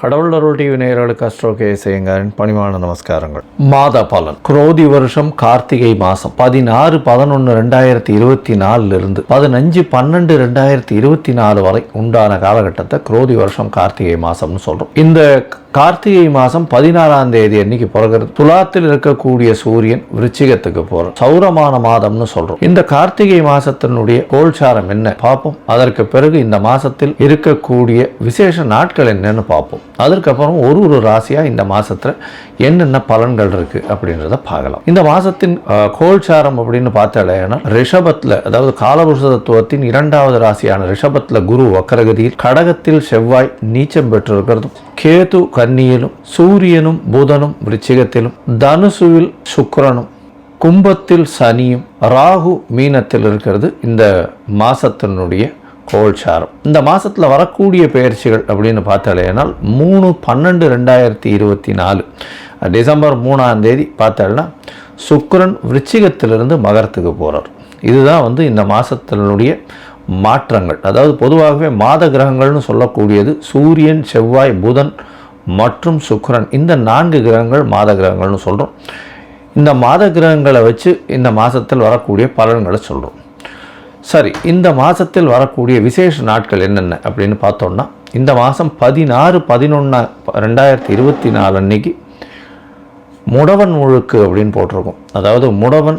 கடவுள் அருள் டிவி நேயர்களுக்கு அஸ்ட்ரோ கே செய்யுங்காரின் பணிவான நமஸ்காரங்கள். மாத பலன் குரோதி வருஷம் கார்த்திகை மாதம் பதினாறு பதினொன்று ரெண்டாயிரத்தி இருபத்தி நாலுலேருந்து பதினஞ்சு பன்னெண்டு ரெண்டாயிரத்தி இருபத்தி நாலு வரை உண்டான காலகட்டத்தை குரோதி வருஷம் கார்த்திகை மாதம்னு சொல்கிறோம் இந்த கார்த்திகை மாதம் பதினாறாம் தேதி அன்னைக்கு பிறகுறது துலாத்தில் இருக்கக்கூடிய சூரியன் விருச்சிகத்துக்கு போற சௌரமான மாதம்னு சொல்றோம். இந்த கார்த்திகை மாசத்தினுடைய கோல்சாரம் என்ன பார்ப்போம். அதற்கு பிறகு இந்த மாசத்தில் இருக்கக்கூடிய விசேஷ நாட்கள் என்னன்னு பார்ப்போம். அதற்கப்புறம் ஒரு ஒரு ராசியா இந்த மாசத்துல என்னென்ன பலன்கள் இருக்கு அப்படின்றத பார்க்கலாம். இந்த மாசத்தின் கோல்சாரம் அப்படின்னு பார்த்தாலேனா ரிஷபத்துல அதாவது காலபுருஷ தத்துவத்தின் இரண்டாவது ராசியான ரிஷபத்துல குரு வக்கரகதியில் கடகத்தில் செவ்வாய் நீச்சம் பெற்றிருக்கிறதும் கேது கன்னியிலும் சூரியனும் புதனும் விருச்சிகத்திலும் தனுசுவில் சுக்கரனும் கும்பத்தில் சனியும் ராகு மீனத்தில் இருக்கிறது இந்த மாசத்தினுடைய கோல்சாரம். இந்த மாசத்துல வரக்கூடிய பயிற்சிகள் அப்படின்னு பார்த்தாலேனால் மூணு பன்னெண்டு ரெண்டாயிரத்தி இருபத்தி நாலு டிசம்பர் மூணாம் தேதி பார்த்தாலும் சுக்கரன் விருச்சிகத்திலிருந்து மகரத்துக்கு போகிறார் இதுதான் வந்து இந்த மாசத்தினுடைய மாற்றங்கள். அதாவது பொதுவாகவே மாத கிரகங்கள்னு சொல்லக்கூடியது சூரியன் செவ்வாய் புதன் மற்றும் சுக்கரன். இந்த நான்கு கிரகங்கள் மாத கிரகங்கள்னு சொல்கிறோம் இந்த மாத கிரகங்களை வச்சு இந்த மாதத்தில் வரக்கூடிய பலன்களை சொல்கிறோம் சரி இந்த மாதத்தில் வரக்கூடிய விசேஷ நாட்கள் என்னென்ன அப்படின்னு பார்த்தோம்னா இந்த மாதம் பதினாறு பதினொன்று ரெண்டாயிரத்தி இருபத்தி நாலு அன்னைக்கு முடவன் முழுக்கு அப்படின்னு போட்டிருக்கோம். அதாவது முடவன்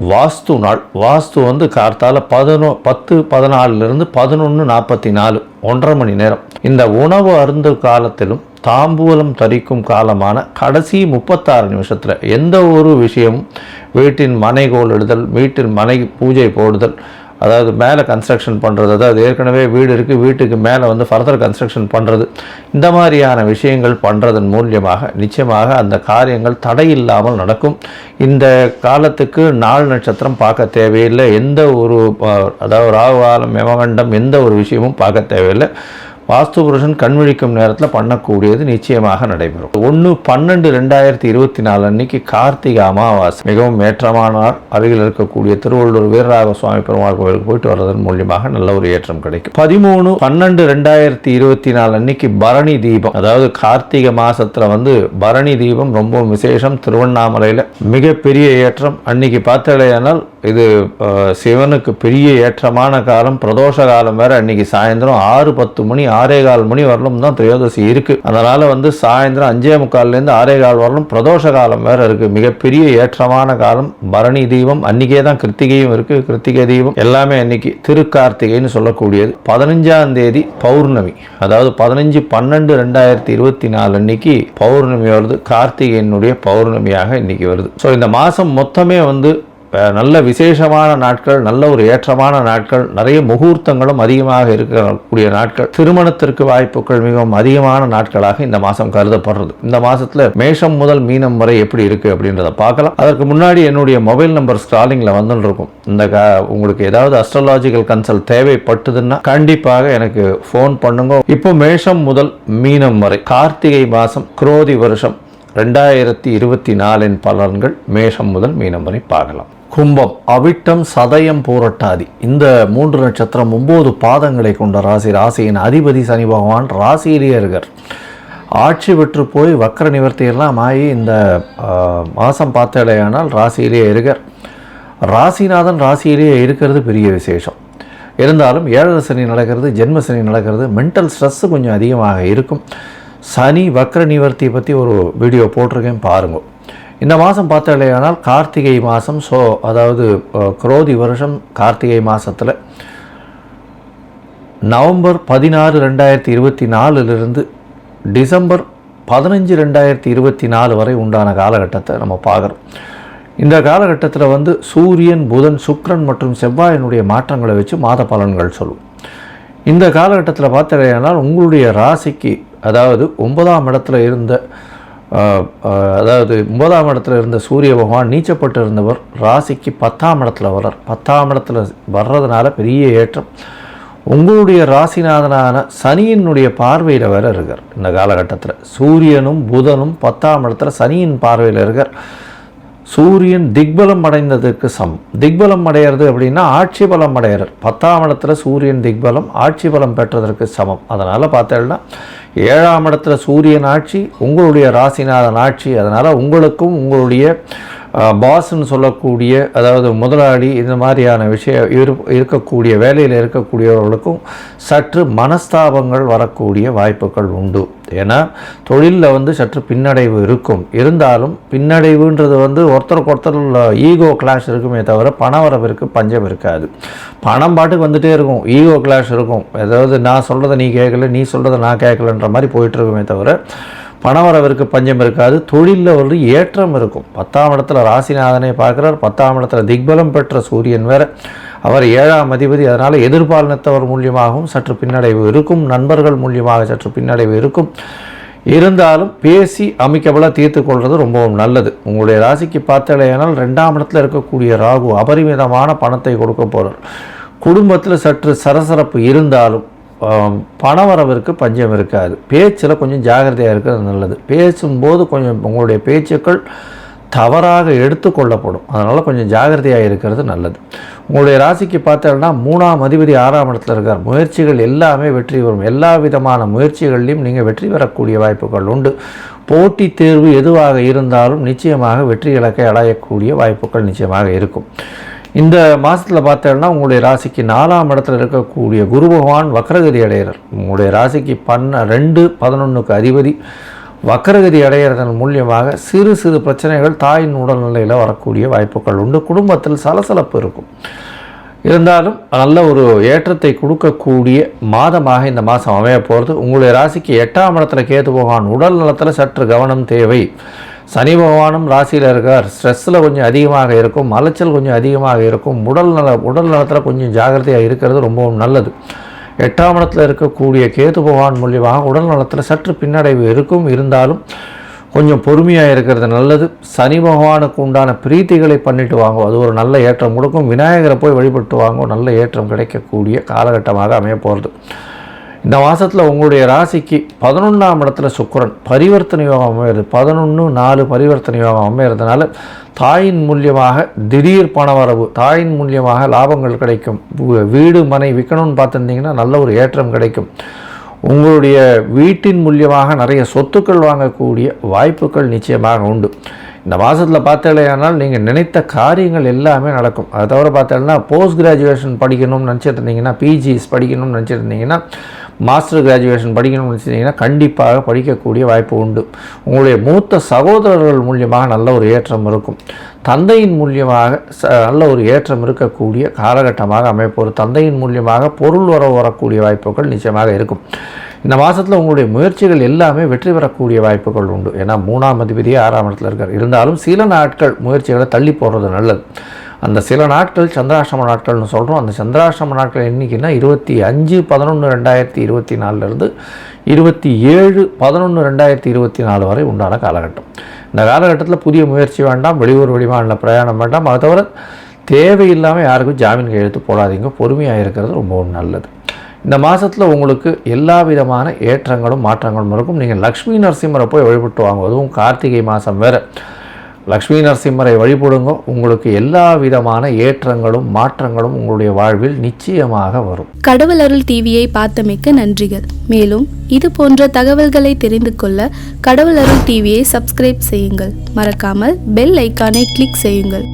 வாஸ்து நாள். வாஸ்து வந்து கார்த்தால பதினோ பத்து பதினாலிருந்து பதினொன்று நாற்பத்தி நாலு ஒன்றரை மணி நேரம். இந்த உணவு அருந்து காலத்திலும் தாம்பூலம் தரிக்கும் காலமான கடைசி முப்பத்தாறு நிமிஷத்தில் எந்த ஒரு விஷயமும் வீட்டின் மனைகோல் இடுதல் வீட்டின் மனை பூஜை போடுதல் அதாவது மேலே கன்ஸ்ட்ரக்ஷன் பண்ணுறது அதாவது ஏற்கனவே வீடு இருக்குது வீட்டுக்கு மேலே வந்து ஃபர்தர் கன்ஸ்ட்ரக்ஷன் பண்ணுறது இந்த மாதிரியான விஷயங்கள் பண்ணுறதன் மூலியமாக நிச்சயமாக அந்த காரியங்கள் தடை இல்லாமல் நடக்கும். இந்த காலத்துக்கு நாள் நட்சத்திரம் பார்க்க தேவையில்லை. எந்த ஒரு அதாவது ராகுகாலம் யமகண்டம் எந்த ஒரு விஷயமும் பார்க்க தேவையில்லை. வாஸ்து புருஷன் கண்விழிக்கும் நேரத்தில் பண்ணக்கூடியது நிச்சயமாக நடைபெறும். ஒன்று பன்னெண்டு ரெண்டாயிரத்தி இருபத்தி நாலு அன்னைக்கு கார்த்திகை அமாவாசை. மிகவும் ஏற்றமானார். அருகில் இருக்கக்கூடிய திருவள்ளூர் வீரராக சுவாமி பெருமாள் கோவிலுக்கு போயிட்டு வர்றதன் மூலியமாக நல்ல ஒரு ஏற்றம் கிடைக்கும். பதிமூணு பன்னெண்டு ரெண்டாயிரத்தி இருபத்தி நாலு அன்னைக்கு பரணி தீபம். அதாவது கார்த்திகை மாசத்துல வந்து பரணி தீபம் ரொம்ப விசேஷம். திருவண்ணாமலையில் மிகப்பெரிய ஏற்றம். அன்னைக்கு பார்த்தாலேயானால் இது சிவனுக்கு பெரிய ஏற்றமான காலம் பிரதோஷ காலம் வேற. அன்னைக்கு சாயந்தரம் ஆறு பத்து மணி ஆறே கால் மணி வரலும் தான் திரையோதசி இருக்கு. அதனால வந்து சாயந்தரம் அஞ்சே முக்கால்லேருந்து ஆறே கால் வரலும் பிரதோஷ காலம் வேற இருக்கு. மிகப்பெரிய ஏற்றமான காலம். பரணி தீபம் அன்னைக்கே தான் கிருத்திகையும் இருக்கு. கிருத்திகை தீபம் எல்லாமே அன்னைக்கு திருக்கார்த்திகைன்னு சொல்லக்கூடியது. பதினஞ்சாம் தேதி பௌர்ணமி. அதாவது பதினஞ்சு பன்னெண்டு ரெண்டாயிரத்தி இருபத்தி நாலு அன்னைக்கு பௌர்ணமி வருது. கார்த்திகையினுடைய பௌர்ணமியாக இன்னைக்கு வருது. ஸோ இந்த மாதம் மொத்தமே வந்து நல்ல விசேஷமான நாட்கள் நல்ல ஒரு ஏற்றமான நாட்கள் நிறைய முகூர்த்தங்களும் அதிகமாக இருக்கக்கூடிய நாட்கள். திருமணத்திற்கு வாய்ப்புகள் மிகவும் அதிகமான நாட்களாக இந்த மாதம் கருதப்படுறது. இந்த மாதத்தில் மேஷம் முதல் மீனம் வரை எப்படி இருக்கு அப்படின்றத பார்க்கலாம். அதற்கு முன்னாடி என்னுடைய மொபைல் நம்பர் ஸ்டாலிங்கில் வந்துட்டு இருக்கும் இந்த கா- உங்களுக்கு ஏதாவது அஸ்ட்ரலாஜிக்கல் கன்சல்ட் தேவைப்பட்டதுன்னா கண்டிப்பாக எனக்கு ஃபோன் பண்ணுங்க. இப்போ மேஷம் முதல் மீனம் வரை கார்த்திகை மாதம் குரோதி வருஷம் ரெண்டாயிரத்தி இருபத்தி நாலின் பலன்கள் மேஷம் முதல் மீனம் வரை பார்க்கலாம். கும்பம் அவிட்டம் சதயம் பூரட்டாதி. இந்த மூன்று நட்சத்திரம் ஒன்பது பாதங்களை கொண்ட ராசி. ராசியின் அதிபதி சனி பகவான் ராசியிலேயே இருக்கார். ஆட்சி பெற்று போய் வக்கர நிவர்த்தியெல்லாம் ஆகி இந்த மாதம் பார்த்தாலேயானால் ராசியிலேயே இருக்கார். ராசிநாதன் ராசியிலேயே இருக்கிறது பெரிய விசேஷம். இருந்தாலும் ஏழரை சனி நடக்கிறது ஜென்ம சனி நடக்கிறது மென்டல் ஸ்ட்ரெஸ்ஸு கொஞ்சம் அதிகமாக இருக்கும். சனி வக்ர நிவர்த்தியை பற்றி ஒரு வீடியோ போட்டிருக்கேன் பாருங்கள் இந்த மாதம் பார்த்தாலேயானால் கார்த்திகை மாதம் ஸோ அதாவது குரோதி வருஷம் கார்த்திகை மாதத்தில் நவம்பர் பதினாறு ரெண்டாயிரத்தி இருபத்தி நாலுலேருந்து டிசம்பர் பதினஞ்சு ரெண்டாயிரத்தி இருபத்தி நாலு வரை உண்டான காலகட்டத்தை நம்ம பார்க்குறோம். இந்த காலகட்டத்தில் வந்து சூரியன் புதன் சுக்ரன் மற்றும் செவ்வாயினுடைய மாற்றங்களை வச்சு மாத பலன்கள் சொல்லும். இந்த காலகட்டத்தில் பார்த்தீங்கன்னா உங்களுடைய ராசிக்கு அதாவது ஒன்பதாம் இடத்துல இருந்த அதாவது ஒன்பதாம் இடத்துல இருந்த சூரிய பகவான் நீச்சப்பட்டு இருந்தவர் ராசிக்கு பத்தாம் இடத்துல வரார் பத்தாம் இடத்துல வர்றதுனால பெரிய ஏற்றம். உங்களுடைய ராசிநாதனான சனியினுடைய பார்வையில் வேற இருக்கார். இந்த காலகட்டத்தில் சூரியனும் புதனும் பத்தாம் இடத்துல சனியின் பார்வையில் இருக்கார். சூரியன் திக்பலம் அடைந்ததுக்கு சமம். திக்பலம் அடையிறது அப்படின்னா ஆட்சி பலம் அடையிறார் பத்தாம் இடத்துல சூரியன் திக்பலம் ஆட்சி பலம் பெற்றதற்கு சமம். அதனால் பார்த்தேன்னா ஏழாம் இடத்துல சூரியன் ஆட்சி உங்களுடைய ராசிநாதன் ஆட்சி. அதனால் உங்களுக்கும் உங்களுடைய பாஸ்ன்னு சொல்லக்கூடிய அதாவது முதலாளி இந்த மாதிரியான விஷயம் இருக்கக்கூடிய வேலையில் இருக்கக்கூடியவர்களுக்கும் சற்று மனஸ்தாபங்கள் வரக்கூடிய வாய்ப்புகள் உண்டு. ஏன்னா தொழிலில் வந்து சற்று பின்னடைவு இருக்கும். இருந்தாலும் பின்னடைவுன்றது வந்து ஒருத்தருக்கு ஒருத்தர் ஈகோ கிளாஷ் இருக்குமே தவிர பணவரவிற்கு பஞ்சம் இருக்காது. பணம் பாட்டுக்கு வந்துகிட்டே இருக்கும். ஈகோ கிளாஷ் இருக்கும். அதாவது நான் சொல்கிறத நீ கேட்கல நீ சொல்கிறத நான் கேட்கலன்ற மாதிரி போயிட்டுருக்குமே தவிர பணவரவிற்கு பஞ்சம் இருக்காது தொழிலில் ஒரு ஏற்றம் இருக்கும். பத்தாம் இடத்துல ராசிநாதனை பார்க்குறார். பத்தாம் இடத்துல திக்பலம் பெற்ற சூரியன் வேற. அவர் ஏழாம் அதிபதி அதனால் எதிர்பாலினத்தவர் மூலியமாகவும் சற்று பின்னடைவு இருக்கும். நண்பர்கள் மூலியமாக சற்று பின்னடைவு இருக்கும். இருந்தாலும் பேசி அமைக்கபலாக தீர்த்து கொள்வது ரொம்பவும் நல்லது. உங்களுடைய ராசிக்கு பார்த்தாலேயானால் ரெண்டாம் இடத்துல இருக்கக்கூடிய ராகு அபரிமிதமான பணத்தை கொடுக்க போகிறார். குடும்பத்தில் சற்று சரசரப்பு இருந்தாலும் பண வரவிற்கு பஞ்சம் இருக்காது. பேச்சில் கொஞ்சம் ஜாகிரதையாக இருக்கிறது நல்லது. பேசும்போது கொஞ்சம் உங்களுடைய பேச்சுக்கள் தவறாக எடுத்துக்கொள்ளப்படும் அதனால் கொஞ்சம் ஜாகிரதையாக இருக்கிறது நல்லது. உங்களுடைய ராசிக்கு பார்த்தோம்னா மூணாம் அதிபதி ஆறாம் இடத்துல இருக்கார். முயற்சிகள் எல்லாமே வெற்றி வரும் எல்லா விதமான முயற்சிகள்லையும் நீங்கள் வெற்றி பெறக்கூடிய வாய்ப்புகள் உண்டு. போட்டித் தேர்வு எதுவாக இருந்தாலும் நிச்சயமாக வெற்றி இலக்கை அடையக்கூடிய வாய்ப்புகள் நிச்சயமாக இருக்கும். இந்த மாதத்தில் பார்த்தோம்னா உங்களுடைய ராசிக்கு நாலாம் இடத்துல இருக்கக்கூடிய குரு பகவான் வக்ரகதி அடைகிறார். உங்களுடைய ராசிக்கு பன்ன ரெண்டு பதினொன்றுக்கு அதிபதி வக்ரகதி அடைகிறதன் மூலியமாக சிறு சிறு பிரச்சனைகள் தாயின் உடல்நிலையில் வரக்கூடிய வாய்ப்புகள் உண்டு. குடும்பத்தில் சலசலப்பு இருக்கும். இருந்தாலும் நல்ல ஒரு ஏற்றத்தை கொடுக்கக்கூடிய மாதமாக இந்த மாதம் அமைய போகிறது உங்களுடைய ராசிக்கு எட்டாம் இடத்துல கேது போகான் உடல் நலத்தில் சற்று கவனம் தேவை. சனி பகவானும் ராசியில் இருக்கார். ஸ்ட்ரெஸ்ஸில் கொஞ்சம் அதிகமாக இருக்கும். அலைச்சல் கொஞ்சம் அதிகமாக இருக்கும். உடல் நல உடல் நலத்தில் கொஞ்சம் ஜாகிரதையாக இருக்கிறது ரொம்பவும் நல்லது. எட்டாம் இடத்தில் இருக்கக்கூடிய கேது பகவான் மூலியமாக உடல் நலத்தில் சற்று பின்னடைவு இருக்கும். இருந்தாலும் கொஞ்சம் பொறுமையாக இருக்கிறது நல்லது. சனி பகவானுக்கு உண்டான பிரீத்திகளை பண்ணிட்டு வாங்க. அது ஒரு நல்ல ஏற்றம் கொடுக்கும். விநாயகரை போய் வழிபட்டு வாங்க. நல்ல ஏற்றம் கிடைக்கக்கூடிய காலகட்டமாக அமைய போகிறது இந்த மாதத்தில் உங்களுடைய ராசிக்கு பதினொன்றாம் இடத்துல சுக்கரன் பரிவர்த்தனை யோகம் அமையிறது. பதினொன்று நாலு பரிவர்த்தனை யோகம் அமையிறதுனால தாயின் மூலியமாக திடீர் பணவரவு தாயின் மூலியமாக லாபங்கள் கிடைக்கும். வீடு மனை விற்கணும்னு பார்த்துருந்தீங்கன்னா நல்ல ஒரு ஏற்றம் கிடைக்கும். உங்களுடைய வீட்டின் மூலியமாக நிறைய சொத்துக்கள் வாங்கக்கூடிய வாய்ப்புகள் நிச்சயமாக உண்டு. இந்த மாதத்தில் பார்த்தாலேயானால் நீங்கள் நினைத்த காரியங்கள் எல்லாமே நடக்கும். அதை தவிர பார்த்தேன்னா போஸ்ட் கிராஜுவேஷன் படிக்கணும்னு நினச்சிட்டு இருந்தீங்கன்னா பிஜிஎஸ் படிக்கணும்னு நினச்சிட்டு இருந்தீங்கன்னா மாஸ்டர் கிராஜுவேஷன் படிக்கணும்னு சொன்னீங்கன்னா கண்டிப்பாக படிக்கக்கூடிய வாய்ப்பு உண்டு. உங்களுடைய மூத்த சகோதரர்கள் மூலியமாக நல்ல ஒரு ஏற்றம் இருக்கும். தந்தையின் மூலியமாக ச நல்ல ஒரு ஏற்றம் இருக்கக்கூடிய காலகட்டமாக அமைப்போம் தந்தையின் மூலியமாக பொருள் வரவு வரக்கூடிய வாய்ப்புகள் நிச்சயமாக இருக்கும். இந்த மாதத்தில் உங்களுடைய முயற்சிகள் எல்லாமே வெற்றி பெறக்கூடிய வாய்ப்புகள் உண்டு. ஏன்னா மூணாம் அதிபதியே ஆறாம் இடத்துல இருக்கார். இருந்தாலும் சில நாட்கள் முயற்சிகளை தள்ளி போடுறது நல்லது. அந்த சில நாட்கள் சந்திராசிரம நாட்கள்னு சொல்கிறோம் அந்த சந்திராசிரம நாட்கள் என்னைக்குன்னா இருபத்தி அஞ்சு பதினொன்று ரெண்டாயிரத்தி இருபத்தி நாலுலேருந்து இருபத்தி ஏழு பதினொன்று ரெண்டாயிரத்தி இருபத்தி நாலு வரை உண்டான காலகட்டம். இந்த காலகட்டத்தில் புதிய முயற்சி வேண்டாம் வெளியூர் வெளிமாநில பிரயாணம் வேண்டாம். அதை தவிர தேவையில்லாமல் யாருக்கும் ஜாமீன் கையெழுத்து போடாதீங்க. பொறுமையாக இருக்கிறது ரொம்பவும் நல்லது. இந்த மாதத்தில் உங்களுக்கு எல்லா விதமான ஏற்றங்களும் மாற்றங்களும் இருக்கும். நீங்கள் லக்ஷ்மி நரசிம்மரை போய் வழிபட்டு வாங்குவதும் கார்த்திகை மாதம் வேறு. லக்ஷ்மி நரசிம்மரை வழிபடுங்க. உங்களுக்கு எல்லா விதமான ஏற்றங்களும் மாற்றங்களும் உங்களுடைய வாழ்வில் நிச்சயமாக வரும். கடவுள் அருள் டிவியை பார்த்தமைக்க நன்றிகள். மேலும் இது போன்ற தகவல்களை தெரிந்து கொள்ள கடவுள் அருள் டிவியை சப்ஸ்கிரைப் செய்யுங்கள். மறக்காமல் பெல் ஐக்கானை கிளிக் செய்யுங்கள்.